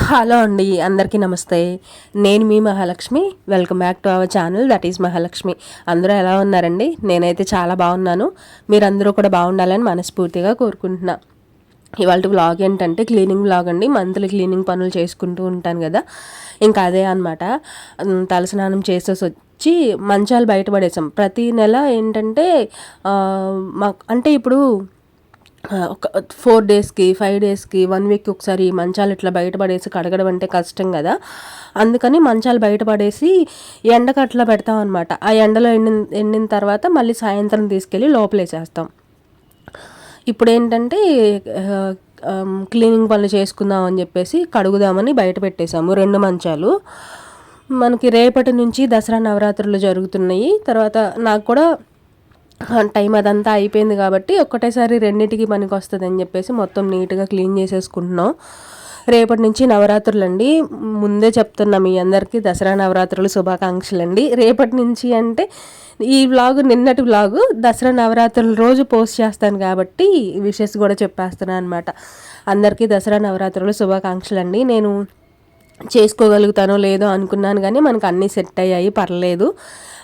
Hello అండి అందరికీ నమస్తే. నేను మీ Mahalakshmi. Welcome back to our channel that is Mahalakshmi. అందరూ ఎలా ఉన్నారండి? నేనైతే చాలా బాగున్నాను. మీరందరూ కూడా బాగుండాలని మనస్ఫూర్తిగా కోరుకుంటున్నా. ఇవాళ వ్లాగ్ ఏంటంటే క్లీనింగ్ వ్లాగ్ అండి. మంత్లీ క్లీనింగ్ పనులు చేసుకుంటూ ఉంటాను కదా. ఇంకా అదే అనమాట తలస్నానం చేసేసి వచ్చి మంచాలు బయటపడేసాం. ప్రతి నెల ఏంటంటే మాకు అంటే ఇప్పుడు ఒక ఫోర్ డేస్కి ఫైవ్ డేస్కి వన్ వీక్ ఒకసారి మంచాలు ఇట్లా బయటపడేసి కడగడం అంటే కష్టం కదా. అందుకని మంచాలు బయటపడేసి ఎండకు అట్లా పెడతాం అనమాట ఆ ఎండలో ఎండిన ఎండిన తర్వాత మళ్ళీ సాయంత్రం తీసుకెళ్ళి లోపలేసేస్తాం. ఇప్పుడు ఏంటంటే క్లీనింగ్ పనులు చేసుకుందాం అని చెప్పేసి కడుగుదామని బయట పెట్టేశాము రెండు మంచాలు. మనకి రేపటి నుంచి దసరా నవరాత్రులు జరుగుతున్నాయి. తర్వాత నాకు కూడా టైం అదంతా అయిపోయింది కాబట్టి ఒక్కటేసారి రెండింటికి పనికి వస్తుంది అని చెప్పేసి మొత్తం నీట్గా క్లీన్ చేసేసుకుంటున్నాం. రేపటి నుంచి నవరాత్రులు అండి ముందే చెప్తున్నా మీ అందరికీ దసరా నవరాత్రులు శుభాకాంక్షలు అండి రేపటి నుంచి అంటే ఈ వ్లాగ్ నిన్నటి వ్లాగు దసరా నవరాత్రుల రోజు పోస్ట్ చేస్తాను కాబట్టి విషెస్ కూడా చెప్పేస్తున్నాను అనమాట అందరికీ దసరా నవరాత్రులు శుభాకాంక్షలు అండి నేను చేసుకోగలుగుతానో లేదో అనుకున్నాను కానీ మనకు అన్నీ సెట్ అయ్యాయి పర్లేదు.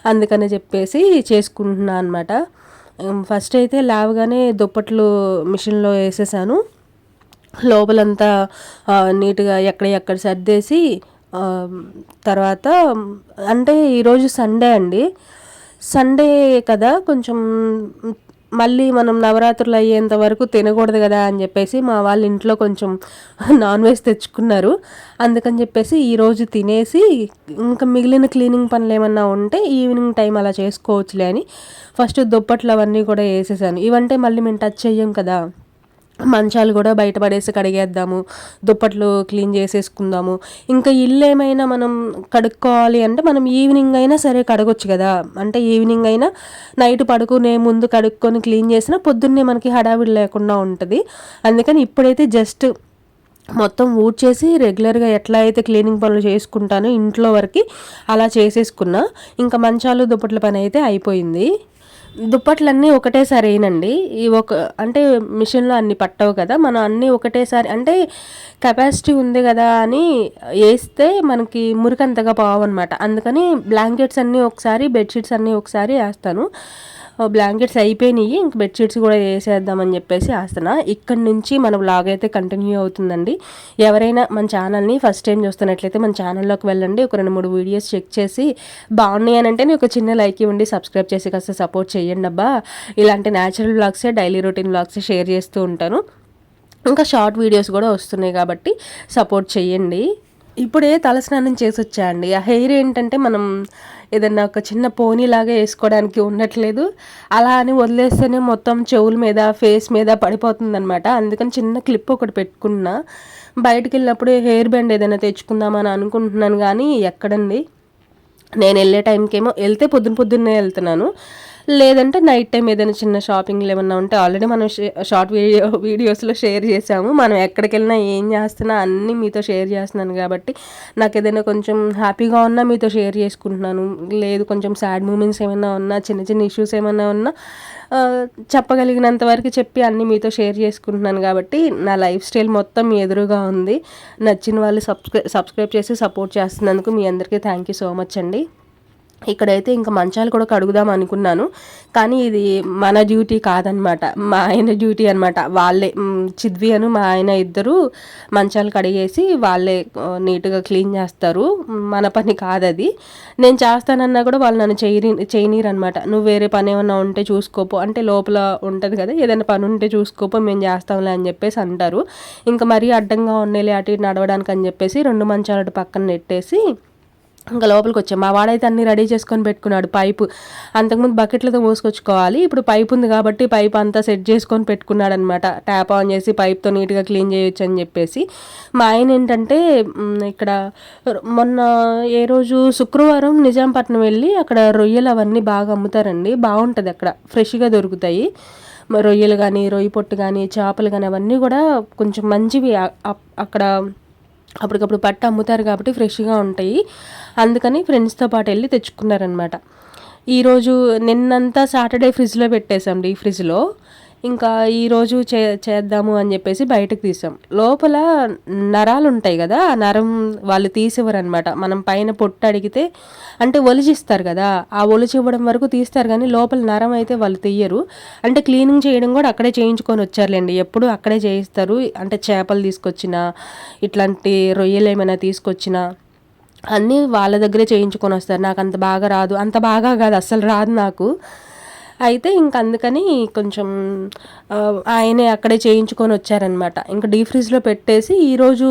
అందుకని చెప్పేసి చేసుకుంటున్నాను అనమాట ఫస్ట్ అయితే లావగానే దుప్పట్లు మిషన్లో వేసేసాను. లోపలంతా నీట్గా ఎక్కడ ఎక్కడ సర్దేసి తర్వాత అంటే ఈరోజు సండే అండి. సండే కదా కొంచెం మళ్ళీ మనం నవరాత్రులు అయ్యేంత వరకు తినకూడదు కదా అని చెప్పేసి మా వాళ్ళ ఇంట్లో కొంచెం నాన్ వెజ్ తెచ్చుకున్నారు. అందుకని చెప్పేసి ఈరోజు తినేసి ఇంకా మిగిలిన క్లీనింగ్ పనులు ఏమన్నా ఉంటే ఈవినింగ్ టైం అలా చేసుకోవచ్చులే అని ఫస్ట్ దుప్పట్లు అవన్నీ కూడా వేసేసాను. ఇవంటే మళ్ళీ మేము టచ్ చెయ్యం కదా. మంచాలు కూడా బయటపడేసి కడిగేద్దాము దుప్పట్లు క్లీన్ చేసేసుకుందాము. ఇంకా ఇల్లు ఏమైనా మనం కడుక్కోవాలి అంటే మనం ఈవినింగ్ అయినా సరే కడగొచ్చు కదా. అంటే ఈవినింగ్ అయినా నైట్ పడుకునే ముందు కడుక్కొని క్లీన్ చేసినా పొద్దున్నే మనకి హడావిడి లేకుండా ఉంటుంది. అందుకని ఇప్పుడైతే జస్ట్ మొత్తం ఊడ్చేసి రెగ్యులర్గా ఎట్లా అయితే క్లీనింగ్ పనులు చేసుకుంటానో ఇంట్లో వరకు అలా చేసేసుకున్నా. ఇంకా మంచాలు దుప్పట్ల పని అయితే అయిపోయింది. దుప్పట్లన్నీ ఒకటేసారి వేయనండి. ఈ ఒక అంటే మిషన్లో అన్ని పట్టవు కదా మనం అన్నీ ఒకటేసారి అంటే కెపాసిటీ ఉంది కదా అని వేస్తే మనకి మురికంతగా పోవన్నమాట. అందుకని బ్లాంకెట్స్ అన్నీ ఒకసారి బెడ్షీట్స్ అన్నీ ఒకసారి వేస్తాను. బ్లాంకెట్స్ అయిపోయినాయి ఇంక బెడ్షీట్స్ కూడా వేసేద్దామని చెప్పేసి వేస్తున్నా ఇక్కడ నుంచి మన బ్లాగ్ అయితే కంటిన్యూ అవుతుందండి. ఎవరైనా మన ఛానల్ని ఫస్ట్ టైం చూస్తున్నట్లయితే మన ఛానల్లోకి వెళ్ళండి. ఒక రెండు మూడు వీడియోస్ చెక్ చేసి బాగున్నాయి అని అంటే నేను ఒక చిన్న లైక్ ఇవ్వండి సబ్స్క్రైబ్ చేసి కాస్త సపోర్ట్ చేయండి అబ్బా. ఇలాంటి న్యాచురల్ బ్లాగ్సే డైలీ రొటీన్ బ్లాగ్సే షేర్ చేస్తూ ఉంటాను. ఇంకా షార్ట్ వీడియోస్ కూడా వస్తున్నాయి కాబట్టి సపోర్ట్ చేయండి. ఇప్పుడే తలస్నానం చేసి వచ్చా అండి ఆ హెయిర్ ఏంటంటే మనం ఏదన్నా ఒక చిన్న పోనీలాగా వేసుకోవడానికి ఉండట్లేదు. అలా అని వదిలేస్తేనే మొత్తం చెవుల మీద ఫేస్ మీద పడిపోతుందనమాట అందుకని చిన్న క్లిప్ ఒకటి పెట్టుకున్నా. బయటకు వెళ్ళినప్పుడు హెయిర్ బ్యాండ్ ఏదైనా తెచ్చుకుందామని అనుకుంటున్నాను కానీ ఎక్కడండి? నేను వెళ్ళే టైంకేమో వెళ్తే పొద్దున పొద్దున్నే వెళ్తున్నాను. లేదంటే నైట్ టైం ఏదైనా చిన్న షాపింగ్లు ఏమన్నా ఉంటే ఆల్రెడీ మనం షార్ట్ వీడియో వీడియోస్లో షేర్ చేసాము. మనం ఎక్కడికి వెళ్ళినా ఏం చేస్తున్నా అన్నీ మీతో షేర్ చేస్తున్నాను కాబట్టి నాకు ఏదైనా కొంచెం హ్యాపీగా ఉన్నా మీతో షేర్ చేసుకుంటున్నాను. లేదు కొంచెం సాడ్ మూమెంట్స్ ఏమైనా ఉన్నా చిన్న చిన్న ఇష్యూస్ ఏమైనా ఉన్నా చెప్పగలిగినంత వరకు చెప్పి అన్నీ మీతో షేర్ చేసుకుంటున్నాను కాబట్టి నా లైఫ్ స్టైల్ మొత్తం మీ ఎదురుగా ఉంది. నచ్చిన వాళ్ళు సబ్స్క్రై సబ్స్క్రైబ్ చేసి సపోర్ట్ చేస్తున్నందుకు మీ అందరికీ థ్యాంక్ యూ సో మచ్ అండి. ఇక్కడైతే ఇంకా మంచాలు కూడా కడుగుదాం అనుకున్నాను. కానీ ఇది మన డ్యూటీ కాదనమాట. మా ఆయన డ్యూటీ అనమాట. వాళ్ళే చిద్వి అను మా ఆయన ఇద్దరు మంచాలు కడిగేసి వాళ్ళే నీట్గా క్లీన్ చేస్తారు. మన పని కాదది. నేను చేస్తానన్నా కూడా వాళ్ళు నన్ను చేయని చేయనీరు అనమాట నువ్వు వేరే పని ఏమన్నా ఉంటే చూసుకోపో. అంటే లోపల ఉంటుంది కదా ఏదైనా పని ఉంటే చూసుకోపో మేము చేస్తాంలే అని చెప్పేసి అంటారు. ఇంకా మరీ అడ్డంగా ఉండేలే అటు ఇటు నడవడానికి అని చెప్పేసి రెండు మంచాలు పక్కన నెట్టేసి ఇంకా లోపలికి వచ్చాం. మా వాడైతే అన్ని రెడీ చేసుకొని పెట్టుకున్నాడు పైపు. అంతకుముందు బకెట్లతో మోసుకొచ్చుకోవాలి. ఇప్పుడు పైప్ ఉంది కాబట్టి పైప్ అంతా సెట్ చేసుకొని పెట్టుకున్నాడు అనమాట ట్యాప్ ఆన్ చేసి పైప్తో నీట్గా క్లీన్ చేయొచ్చు అని చెప్పేసి. మా ఆయన ఏంటంటే ఇక్కడ మొన్న ఏ రోజు శుక్రవారం నిజాంపట్నం వెళ్ళి అక్కడ రొయ్యలు అవన్నీ బాగా అమ్ముతారండి. బాగుంటుంది అక్కడ. ఫ్రెష్గా దొరుకుతాయి. రొయ్యలు కానీ రొయ్యి పొట్టు కానీ చేపలు కానీ అవన్నీ కూడా కొంచెం మంచివి. అక్కడ అప్పటికప్పుడు పట్టు అమ్ముతారు కాబట్టి ఫ్రెష్గా ఉంటాయి. అందుకని ఫ్రెండ్స్తో పాటు వెళ్ళి తెచ్చుకున్నారనమాట ఈరోజు నిన్నంతా సాటర్డే ఫ్రిడ్జ్లో పెట్టేశాం డీ ఫ్రిడ్జ్లో. ఇంకా ఈరోజు చే చేద్దాము అని చెప్పేసి బయటకు తీసాం. లోపల నరాలు ఉంటాయి కదా ఆ నరం వాళ్ళు తీసివ్వరనమాట. మనం పైన పొట్టు అడిగితే అంటే ఒలిచిస్తారు కదా ఆ ఒలిచి ఇవ్వడం వరకు తీస్తారు కానీ లోపల నరం అయితే వాళ్ళు తీయరు. అంటే క్లీనింగ్ చేయడం కూడా అక్కడే చేయించుకొని వచ్చారులేండి. ఎప్పుడు అక్కడే చేయిస్తారు. అంటే చేపలు తీసుకొచ్చినా ఇట్లాంటి రొయ్యలు ఏమైనా తీసుకొచ్చినా అన్నీ వాళ్ళ దగ్గరే చేయించుకొని వస్తారు. నాకు అంత బాగా రాదు. అంత బాగా కాదు అస్సలు రాదు నాకు. అయితే ఇంక అందుకని కొంచెం ఆయనే అక్కడే చేయించుకొని వచ్చారనమాట. ఇంకా డీ ఫ్రిడ్జ్లో పెట్టేసి ఈరోజు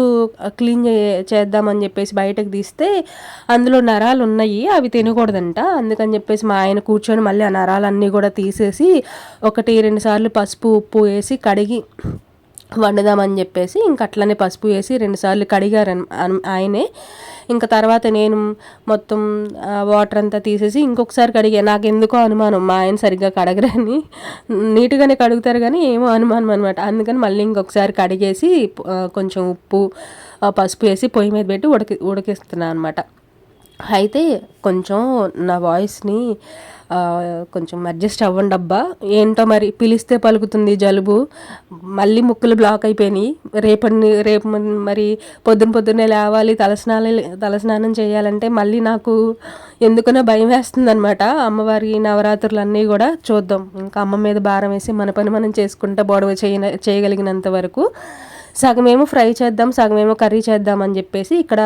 క్లీన్ చేద్దామని చెప్పేసి బయటకు తీస్తే అందులో నరాలు ఉన్నాయి అవి తినకూడదంట. అందుకని చెప్పేసి మా ఆయన కూర్చొని మళ్ళీ ఆ నరాలన్నీ కూడా తీసేసి ఒకటి రెండు సార్లు పసుపు ఉప్పు వేసి కడిగి వండుదామని చెప్పేసి ఇంక అట్లనే పసుపు వేసి రెండుసార్లు కడిగారు ఆయనే. ఇంకా తర్వాత నేను మొత్తం వాటర్ అంతా తీసేసి ఇంకొకసారి కడిగా. నాకు ఎందుకో అనుమానం మా ఆయన సరిగ్గా కడగరని నీట్గానే కడుగుతారు కానీ ఏమో అనుమానం అనమాట అందుకని మళ్ళీ ఇంకొకసారి కడిగేసి కొంచెం ఉప్పు పసుపు వేసి పొయ్యి మీద పెట్టి ఉడకి ఉడికిస్తున్నాను అనమాట అయితే కొంచెం నా వాయిస్ని కొంచెం అడ్జస్ట్ అవ్వండి అబ్బా ఏంటో మరి పిలిస్తే పలుకుతుంది జలుబు. మళ్ళీ ముక్కులు బ్లాక్ అయిపోయినాయి. రేపటి రేపు మరి పొద్దున పొద్దున్నే లేవాలి తలస్నానం తలస్నానం చేయాలంటే మళ్ళీ నాకు ఎందుకనో భయం వేస్తుంది అనమాట అమ్మవారి నవరాత్రులు అన్నీ కూడా చూద్దాం. ఇంకా అమ్మ మీద భారం వేసి మన పని మనం చేసుకుంటే బొడవ చేయ చేయగలిగినంత వరకు. సగమేమో ఫ్రై చేద్దాం సగమేమో కర్రీ చేద్దాం అని చెప్పేసి ఇక్కడ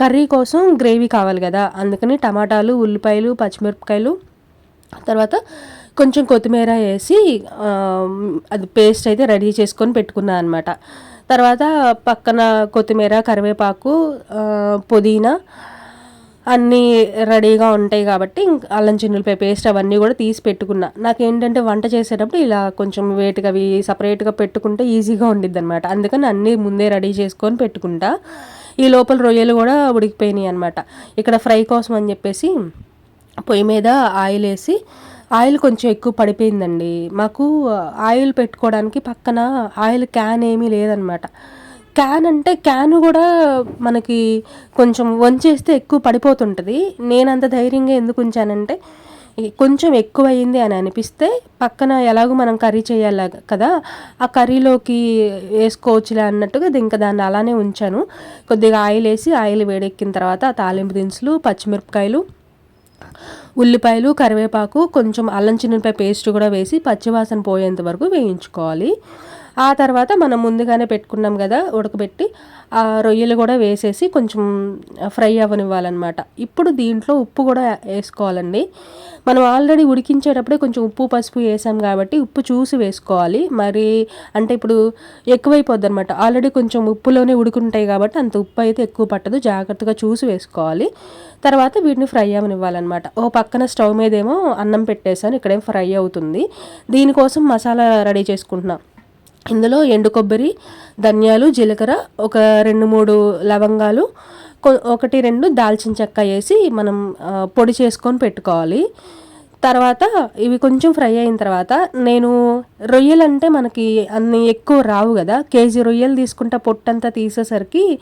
కర్రీ కోసం గ్రేవీ కావాలి కదా. అందుకని టమాటాలు ఉల్లిపాయలు పచ్చిమిరపకాయలు తర్వాత కొంచెం కొత్తిమీర వేసి అది పేస్ట్ అయితే రెడీ చేసుకొని పెట్టుకున్నాను అనమాట తర్వాత పక్కన కొత్తిమీర కరివేపాకు పుదీనా అన్నీ రెడీగా ఉంటాయి కాబట్టి అల్లం చిన్నులపై పేస్ట్ అవన్నీ కూడా తీసి పెట్టుకున్నా. నాకేంటంటే వంట చేసేటప్పుడు ఇలా కొంచెం వేటుగా అవి సపరేట్గా పెట్టుకుంటే ఈజీగా ఉండిద్ది అనమాట అందుకని అన్నీ ముందే రెడీ చేసుకొని పెట్టుకుంటా. ఈ లోపల రొయ్యలు కూడా ఉడికిపోయినాయి అనమాట ఇక్కడ ఫ్రై కోసం అని చెప్పేసి పొయ్యి మీద ఆయిల్ వేసి ఆయిల్ కొంచెం ఎక్కువ పడిపోయిందండి. మాకు ఆయిల్ పెట్టుకోవడానికి పక్కన ఆయిల్ క్యాన్ ఏమీ లేదనమాట. క్యాన్ అంటే క్యాన్ కూడా మనకి కొంచెం వంచేస్తే ఎక్కువ పడిపోతుంటుంది. నేను అంత ధైర్యంగా ఎందుకు ఉంచానంటే కొంచెం ఎక్కువ అయింది అని అనిపిస్తే పక్కన ఎలాగో మనం కర్రీ చేయాలి కదా ఆ కర్రీలోకి వేసుకోవచ్చులే అన్నట్టుగా ఇంకా దాన్ని అలానే ఉంచాను. కొద్దిగా ఆయిల్ వేసి ఆయిల్ వేడెక్కిన తర్వాత ఆ తాలింపు దినుసులు పచ్చిమిరపకాయలు ఉల్లిపాయలు కరివేపాకు కొంచెం అల్లం చిన్నపై పేస్ట్ కూడా వేసి పచ్చివాసన పోయేంత వరకు వేయించుకోవాలి. ఆ తర్వాత మనం ముందుగానే పెట్టుకున్నాం కదా ఉడకబెట్టి ఆ రొయ్యలు కూడా వేసేసి కొంచెం ఫ్రై అవ్వనివ్వాలన్నమాట. ఇప్పుడు దీంట్లో ఉప్పు కూడా వేసుకోవాలండి. మనం ఆల్రెడీ ఉడికించేటప్పుడే కొంచెం ఉప్పు పసుపు వేసాం కాబట్టి ఉప్పు చూసి వేసుకోవాలి. మరి అంటే ఇప్పుడు ఎక్కువైపోద్ది అనమాట ఆల్రెడీ కొంచెం ఉప్పులోనే ఉడుకుంటాయి కాబట్టి అంత ఉప్పు అయితే ఎక్కువ పట్టదు. జాగ్రత్తగా చూసి వేసుకోవాలి. తర్వాత వీటిని ఫ్రై అవ్వనివ్వాలన్నమాట. ఓ పక్కన స్టవ్ మీదేమో అన్నం పెట్టేశాను. ఇక్కడేం ఫ్రై అవుతుంది. దీనికోసం మసాలా రెడీ చేసుకుంటున్నాం. ఇందులో ఎండు కొబ్బరి ధనియాలు జీలకర్ర ఒక రెండు మూడు లవంగాలు ఒకటి రెండు దాల్చిన చెక్క వేసి మనం పొడి చేసుకొని పెట్టుకోవాలి. తర్వాత ఇవి కొంచెం ఫ్రై అయిన తర్వాత నేను రొయ్యలు అంటే మనకి అన్ని ఎక్కువ రావు కదా. కేజీ రొయ్యలు తీసుకుంటా పొట్టంతా తీసేసరికి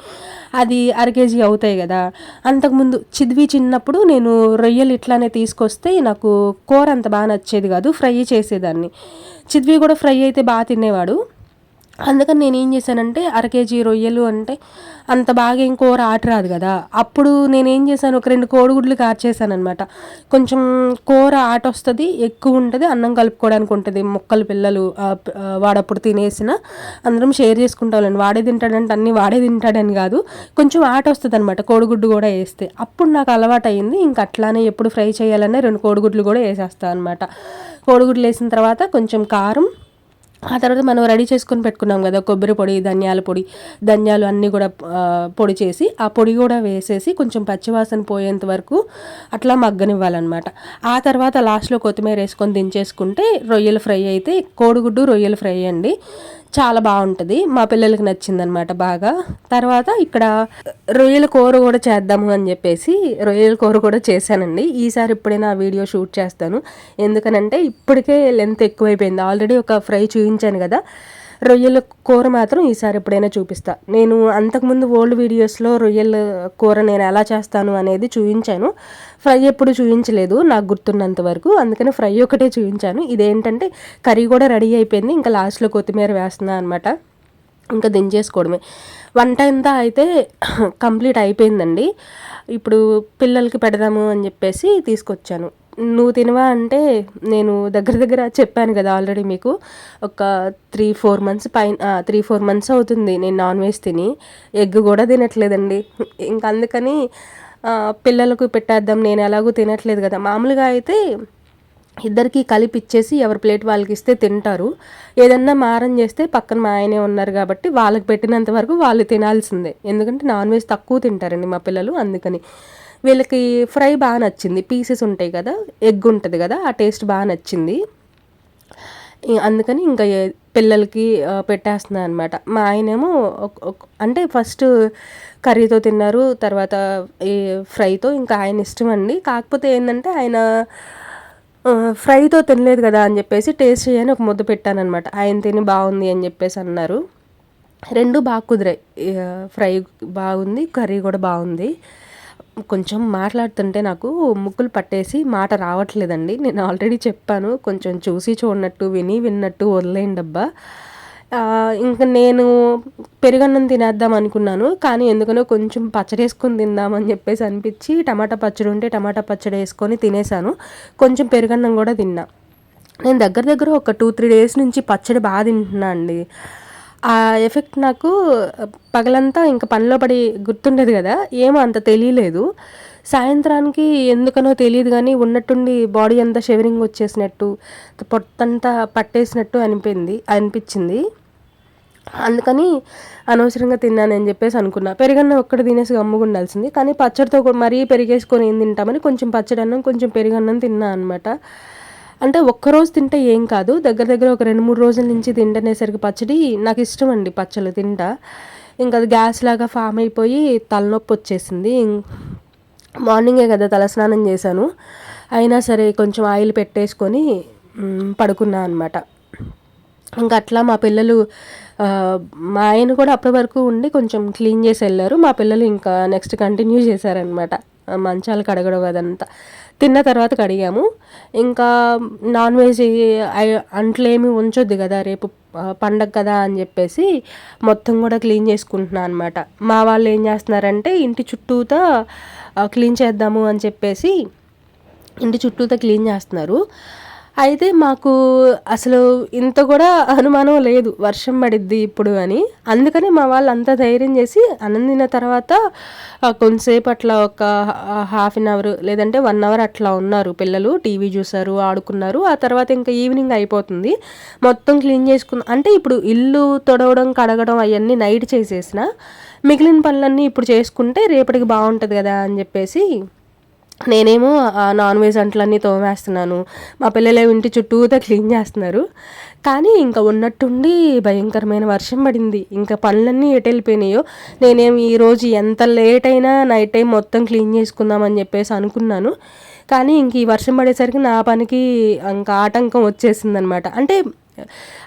అది అర కేజీ అవుతాయి కదా. అంతకుముందు చిదివి చిన్నప్పుడు నేను రొయ్యలు ఇట్లానే తీసుకొస్తే నాకు కూర అంత బాగా నచ్చేది కాదు ఫ్రై చేసేదాన్ని. చిదివి కూడా ఫ్రై అయితే బాగా తినేవాడు. అందుకని నేను ఏం చేశానంటే అర కేజీ రొయ్యలు అంటే అంత బాగా ఏం కూర ఆట రాదు కదా. అప్పుడు నేనేం చేశాను ఒక రెండు కోడిగుడ్లు కార్చేసాను అనమాట కొంచెం కూర ఆట వస్తుంది ఎక్కువ ఉంటుంది అన్నం కలుపుకోవడానికి ఉంటుంది. మొక్కలు పిల్లలు వాడప్పుడు తినేసిన అందరం షేర్ చేసుకుంటాం వాడే తింటాడంటే అన్ని వాడే తింటాడని కాదు కొంచెం ఆట వస్తుంది అనమాట కోడిగుడ్డు కూడా వేస్తే. అప్పుడు నాకు అలవాటు అయింది ఇంకా అట్లానే ఎప్పుడు ఫ్రై చేయాలన్నా రెండు కోడిగుడ్లు కూడా వేసేస్తాను అనమాట కోడిగుడ్లు వేసిన తర్వాత కొంచెం కారం ఆ తర్వాత మనం రెడీ చేసుకొని పెట్టుకున్నాం కదా కొబ్బరి పొడి ధనియాల పొడి ధనియాలు అన్నీ కూడా పొడి చేసి ఆ పొడి కూడా వేసేసి కొంచెం పచ్చివాసన పోయేంత వరకు అట్లా మగ్గనివ్వాలన్నమాట. ఆ తర్వాత లాస్ట్లో కొత్తిమీర వేసుకొని దించేసుకుంటే రొయ్యలు ఫ్రై అయితే కోడిగుడ్డు రొయ్యలు ఫ్రై అండి. చాలా బాగుంటుంది. మా పిల్లలకి నచ్చిందనమాట బాగా. తర్వాత ఇక్కడ రొయ్యల కూర కూడా చేద్దాము అని చెప్పేసి రొయ్యల కూర కూడా చేశానండి. ఈసారి ఇప్పుడే నా వీడియో షూట్ చేస్తాను. ఎందుకనంటే ఇప్పటికే లెంత్ ఎక్కువైపోయింది. ఆల్రెడీ ఒక ఫ్రై చూపించాను కదా. రొయ్యల కూర మాత్రం ఈసారి ఎప్పుడైనా చూపిస్తా. నేను అంతకుముందు ఓల్డ్ వీడియోస్లో రొయ్యల కూర నేను ఎలా చేస్తాను అనేది చూపించాను ఫ్రై ఎప్పుడు చూపించలేదు నాకు గుర్తున్నంత వరకు. అందుకని ఫ్రై ఒకటే చూపించాను ఇదేంటంటే కర్రీ కూడా రెడీ అయిపోయింది. ఇంకా లాస్ట్లో కొత్తిమీర వేస్తున్నా అనమాట ఇంకా దించేసుకోవడమే. వంట అంతా అయితే కంప్లీట్ అయిపోయిందండి. ఇప్పుడు పిల్లలకి పెడదాము అని చెప్పేసి తీసుకొచ్చాను. నువ్వు తినవా అంటే నేను దగ్గర దగ్గర చెప్పాను కదా ఆల్రెడీ మీకు. ఒక త్రీ ఫోర్ మంత్స్ పైన త్రీ ఫోర్ మంత్స్ అవుతుంది నేను నాన్ వెజ్ తిని. ఎగ్ కూడా తినట్లేదండి. ఇంక అందుకని పిల్లలకు పెట్టేద్దాం నేను ఎలాగో తినట్లేదు కదా. మామూలుగా అయితే ఇద్దరికి కలిపి ఇచ్చేసి ఎవరి ప్లేట్ వాళ్ళకి ఇస్తే తింటారు. ఏదన్నా మారం చేస్తే పక్కన మా ఆయనే ఉన్నారు కాబట్టి వాళ్ళకి పెట్టినంత వరకు వాళ్ళు తినాల్సిందే. ఎందుకంటే నాన్ వెజ్ తక్కువ తింటారండి మా పిల్లలు అందుకని. వీళ్ళకి ఫ్రై బాగా నచ్చింది. పీసెస్ ఉంటాయి కదా ఎగ్ ఉంటుంది కదా ఆ టేస్ట్ బాగా నచ్చింది. అందుకని ఇంకా పిల్లలకి పెట్టేస్తున్నాను అనమాట మా ఆయనేమో అంటే ఫస్ట్ కర్రీతో తిన్నారు తర్వాత ఈ ఫ్రైతో ఇంకా ఆయన ఇష్టం అండి కాకపోతే ఏంటంటే ఆయన ఫ్రైతో తినలేదు కదా అని చెప్పేసి టేస్ట్ చేయని ఒక ముద్ద పెట్టానమాట ఆయన తిని బాగుంది అని చెప్పేసి అన్నారు. రెండు బాగా కుదిరాయి. ఫ్రై బాగుంది కర్రీ కూడా బాగుంది. కొంచెం మాట్లాడుతుంటే నాకు ముక్కులు పట్టేసి మాట రావట్లేదండి. నేను ఆల్రెడీ చెప్పాను కొంచెం చూసి చూడనట్టు విని విన్నట్టు వదిలేయండి అబ్బా. ఇంకా నేను పెరుగన్నం తినేద్దాం అనుకున్నాను కానీ ఎందుకనో కొంచెం పచ్చడి వేసుకొని తిందామని చెప్పేసి అనిపించి టమాటా పచ్చడి ఉంటే టమాటా పచ్చడి వేసుకొని తినేసాను కొంచెం పెరుగన్నం కూడా తిన్నా. నేను దగ్గర దగ్గర ఒక టూ త్రీ డేస్ నుంచి పచ్చడి బాగా తింటున్నా అండి. ఆ ఎఫెక్ట్ నాకు పగలంతా ఇంకా పనిలో పడి గుర్తుండేది కదా ఏమో అంత తెలియలేదు. సాయంత్రానికి ఎందుకనో తెలియదు కానీ ఉన్నట్టుండి బాడీ అంతా షెవరింగ్ వచ్చేసినట్టు పొట్టంతా పట్టేసినట్టు అనిపింది అనిపించింది. అందుకని అనవసరంగా తిన్నానని చెప్పేసి అనుకున్నా. పెరుగన్నం ఒక్కటి తినేసి గమ్ముగుండాల్సింది కానీ పచ్చడితో మరీ పెరిగేసుకొని ఏం తింటామని కొంచెం పచ్చడి అన్నం కొంచెం పెరుగన్నం తిన్నా అనమాట అంటే ఒక్కరోజు తింటే ఏం కాదు. దగ్గర దగ్గర ఒక రెండు మూడు రోజుల నుంచి తింటనేసరికి పచ్చడి నాకు ఇష్టం అండి పచ్చళ్ళు తింటా. ఇంకా అది గ్యాస్ లాగా ఫామ్ అయిపోయి తలనొప్పి వచ్చేసింది. మార్నింగే కదా తలస్నానం చేశాను. అయినా సరే కొంచెం ఆయిల్ పెట్టేసుకొని పడుకున్నా అనమాట ఇంకా అట్లా మా పిల్లలు మా ఆయన కూడా అప్పటి వరకు ఉండి కొంచెం క్లీన్ చేసి వెళ్ళారు. మా పిల్లలు ఇంకా నెక్స్ట్ కంటిన్యూ చేశారనమాట మంచాలు కడగడం అదంతా. తిన్న తర్వాత కడిగాము. ఇంకా నాన్ వెజ్ అంట్లేమి ఉంచొద్దు కదా రేపు పండగ కదా అని చెప్పేసి మొత్తం కూడా క్లీన్ చేసుకుంటున్నాను అనమాట మా వాళ్ళు ఏం చేస్తున్నారంటే ఇంటి చుట్టూతా క్లీన్ చేద్దాము అని చెప్పేసి ఇంటి చుట్టూతో క్లీన్ చేస్తున్నారు. అయితే మాకు అసలు ఇంత కూడా అనుమానం లేదు. వర్షం పడిద్ది ఇప్పుడు అని. అందుకని మా వాళ్ళు అంతా ధైర్యం చేసి అన్నం తర్వాత కొంతసేపు అట్లా ఒక హాఫ్ అన్ అవర్ లేదంటే వన్ అవర్ అట్లా ఉన్నారు పిల్లలు. టీవీ చూసారు ఆడుకున్నారు. ఆ తర్వాత ఇంకా ఈవినింగ్ అయిపోతుంది. మొత్తం క్లీన్ చేసుకున్న అంటే ఇప్పుడు ఇల్లు తొడవడం కడగడం అవన్నీ నైట్ చేసేసిన మిగిలిన పనులన్నీ ఇప్పుడు చేసుకుంటే రేపటికి బాగుంటుంది కదా అని చెప్పేసి నేనేమో నాన్ వెజ్ అంట్లన్నీ తోమేస్తున్నాను. మా పిల్లలు ఇంటి చుట్టూతో క్లీన్ చేస్తున్నారు. కానీ ఇంకా ఉన్నట్టుండి భయంకరమైన వర్షం పడింది. ఇంకా పనులన్నీ ఎటు వెళ్ళిపోయినాయో నేనేం ఈరోజు ఎంత లేట్ అయినా నైట్ టైం మొత్తం క్లీన్ చేసుకుందామని చెప్పేసి అనుకున్నాను. కానీ ఇంక ఈ వర్షం పడేసరికి నా పనికి ఇంకా ఆటంకం వచ్చేసిందనమాట. అంటే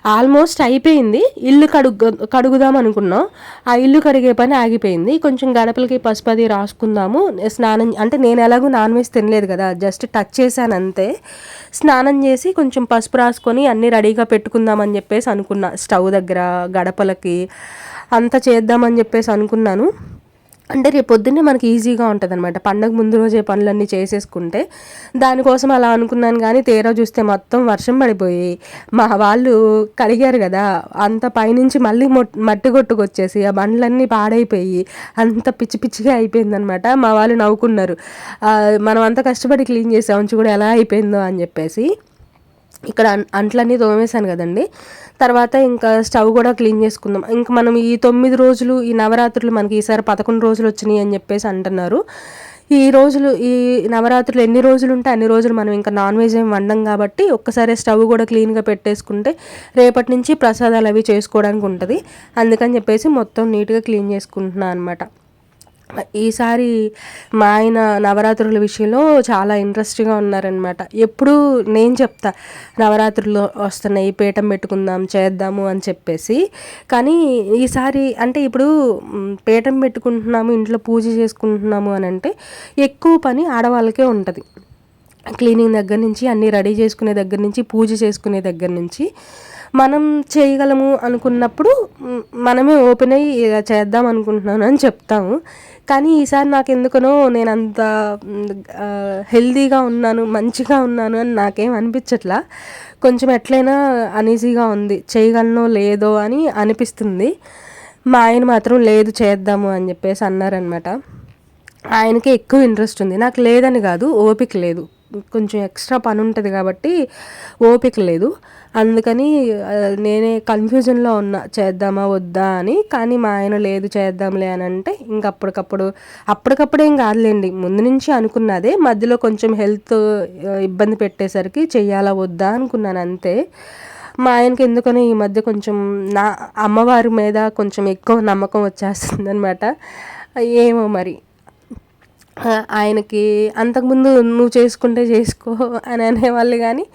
ఆల్మోస్ట్ అయిపోయింది. ఇల్లు కడుగు కడుగుదాం అనుకున్నాం. ఆ ఇల్లు కడిగే పని ఆగిపోయింది. కొంచెం గడపలకి పసుపు అది రాసుకుందాము. స్నానం అంటే నేను ఎలాగో నాన్ వెజ్ తినలేదు కదా. జస్ట్ టచ్ చేశాను అంతే. స్నానం చేసి కొంచెం పసుపు రాసుకొని అన్నీ రెడీగా పెట్టుకుందామని చెప్పేసి అనుకున్నా. స్టవ్ దగ్గర గడపలకి అంతా చేద్దామని చెప్పేసి అనుకున్నాను. అంటే రేపు పొద్దున్నే మనకి ఈజీగా ఉంటుంది అనమాట పండగ ముందు రోజే పనులన్నీ చేసేసుకుంటే దానికోసం అలా అనుకున్నాను కానీ తీరా చూస్తే మొత్తం వర్షం పడిపోయి మా వాళ్ళు కడిగారు కదా అంత పైనుంచి మళ్ళీ మట్టి కొట్టుకొచ్చేసి ఆ బండ్లన్నీ పాడైపోయి అంత పిచ్చి పిచ్చిగా అయిపోయిందనమాట మా వాళ్ళు నవ్వుకున్నారు. మనం అంత కష్టపడి క్లీన్ చేసాము కూడా ఎలా అయిపోయిందో అని చెప్పేసి ఇక్కడ అంట్లన్నీ తోమేశాను కదండి. తర్వాత ఇంకా స్టవ్ కూడా క్లీన్ చేసుకుందాం. ఇంకా మనం ఈ తొమ్మిది రోజులు ఈ నవరాత్రులు మనకి ఈసారి పదకొండు రోజులు వచ్చినాయి అని చెప్పేసి అంటున్నారు. ఈ రోజులు ఈ నవరాత్రులు ఎన్ని రోజులు ఉంటే అన్ని రోజులు మనం ఇంకా నాన్ వెజ్ ఏం వండం కాబట్టి ఒక్కసారి స్టవ్ కూడా క్లీన్గా పెట్టేసుకుంటే రేపటి నుంచి ప్రసాదాలు అవి చేసుకోవడానికి ఉంటుంది. అందుకని చెప్పేసి మొత్తం నీట్గా క్లీన్ చేసుకుంటున్నాను అనమాట ఈసారి మా ఆయన నవరాత్రుల విషయంలో చాలా ఇంట్రెస్ట్గా ఉన్నారనమాట ఎప్పుడు నేను చెప్తా నవరాత్రులు వస్తున్నాయి పీఠం పెట్టుకుందాం చేద్దాము అని చెప్పేసి. కానీ ఈసారి అంటే ఇప్పుడు పీఠం పెట్టుకుంటున్నాము ఇంట్లో పూజ చేసుకుంటున్నాము అని అంటే ఎక్కువ పని ఆడవాళ్ళకే ఉంటుంది. క్లీనింగ్ దగ్గర నుంచి అన్నీ రెడీ చేసుకునే దగ్గర నుంచి పూజ చేసుకునే దగ్గర నుంచి మనం చేయగలము అనుకున్నప్పుడు మనమే ఓపెన్ అయ్యి ఇలా చేద్దాం అనుకుంటున్నాను అని చెప్తాము. కానీ ఈసారి నాకు ఎందుకనో నేను అంత హెల్దీగా ఉన్నాను మంచిగా ఉన్నాను అని నాకేం అనిపించట్లా. కొంచెం ఎట్లయినా అనీజీగా ఉంది చేయగలనో లేదో అని అనిపిస్తుంది. మా ఆయన మాత్రం లేదు చేద్దాము అని చెప్పేసి అన్నారనమాట ఆయనకి ఎక్కువ ఇంట్రెస్ట్ ఉంది. నాకు లేదని కాదు ఓపిక లేదు. కొంచెం ఎక్స్ట్రా పని ఉంటుంది కాబట్టి ఓపిక లేదు. అందుకని నేనే కన్ఫ్యూజన్లో ఉన్నా చేద్దామా వద్దా అని. కానీ మా ఆయన లేదు చేద్దాంలే అని అంటే ఇంక అప్పటికప్పుడు అప్పటికప్పుడు ఏం కాదులేండి. ముందు నుంచి అనుకున్నదే మధ్యలో కొంచెం హెల్త్ ఇబ్బంది పెట్టేసరికి చేయాలా వద్దా అనుకున్నాను అంతే. మా ఆయనకి ఎందుకని ఈ మధ్య కొంచెం నా అమ్మవారి మీద కొంచెం ఎక్కువ నమ్మకం వచ్చేస్తుంది అనమాట ఏమో మరి. ఆయనకి అంతకుముందు నువ్వు చేసుకుంటే చేసుకో అని అనేవాళ్ళు కానీ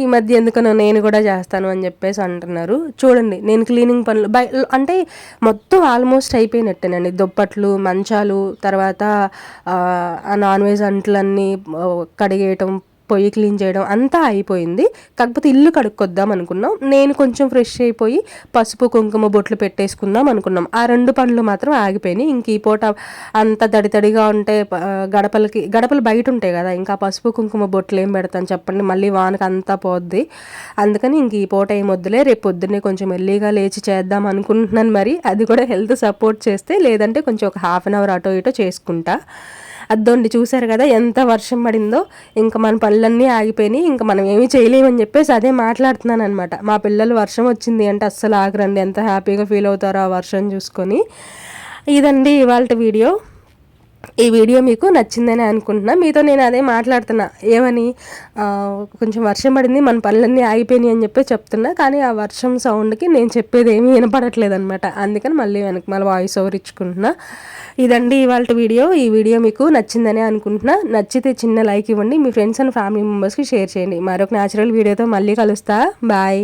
ఈ మధ్య ఎందుకనో నేను కూడా చేస్తాను అని చెప్పేసి అంటున్నారు. చూడండి నేను క్లీనింగ్ పనులు బై అంటే మొత్తం ఆల్మోస్ట్ అయిపోయినట్టేనండి. దుప్పట్లు మంచాలు తర్వాత నాన్ వెజ్ అంట్లన్నీ కడిగేయటం పొయ్యి క్లీన్ చేయడం అంతా అయిపోయింది. కాకపోతే ఇల్లు కడుక్కొద్దాం అనుకున్నాం. నేను కొంచెం ఫ్రెష్ అయిపోయి పసుపు కుంకుమ బొట్లు పెట్టేసుకుందాం అనుకున్నాం. ఆ రెండు పనులు మాత్రం ఆగిపోయినాయి. ఇంక ఈ పూట అంత తడితడిగా ఉంటే గడపలకి గడపలు బయట ఉంటాయి కదా ఇంకా పసుపు కుంకుమ బొట్లు ఏం పెడతాను చెప్పండి. మళ్ళీ వానకి అంతా పోద్ది. అందుకని ఇంక ఈ పూట ఏం వద్దులే రేపు పొద్దున్నే కొంచెం ఎల్లీగా లేచి చేద్దాం అనుకుంటున్నాను మరి. అది కూడా హెల్త్ సపోర్ట్ చేస్తే లేదంటే కొంచెం ఒక హాఫ్ అన్ అవర్ అటో ఇటో చేసుకుంటా. అద్దోండి చూశారు కదా ఎంత వర్షం పడిందో ఇంకా మన పళ్ళన్నీ ఆగిపోయినాయి ఇంకా మనం ఏమీ చేయలేమని చెప్పేసి అదే మాట్లాడుతున్నాను అనమాట మా పిల్లలు వర్షం వచ్చింది అంటే అస్సలు ఆగరండి ఎంత హ్యాపీగా ఫీల్ అవుతారో ఆ వర్షం చూసుకొని. ఇదండి ఇవాళ వీడియో. ఈ వీడియో మీకు నచ్చిందని అనుకుంటున్నా. మీతో నేను అదే మాట్లాడుతున్నా. ఏమని? కొంచెం వర్షం పడింది మన పనులన్నీ ఆగిపోయినాయి అని చెప్పి చెప్తున్నా. కానీ ఆ వర్షం సౌండ్కి నేను చెప్పేది ఏమీ వినపడట్లేదు అనమాట అందుకని మళ్ళీ వెనక మళ్ళీ వాయిస్ ఓవర్ ఇచ్చుకుంటున్నా. ఇదండి ఇవాళ వీడియో. ఈ వీడియో మీకు నచ్చిందని అనుకుంటున్నా. నచ్చితే చిన్న లైక్ ఇవ్వండి. మీ ఫ్రెండ్స్ అండ్ ఫ్యామిలీ మెంబర్స్కి షేర్ చేయండి. మరొక న్యాచురల్ వీడియోతో మళ్ళీ కలుస్తా. బాయ్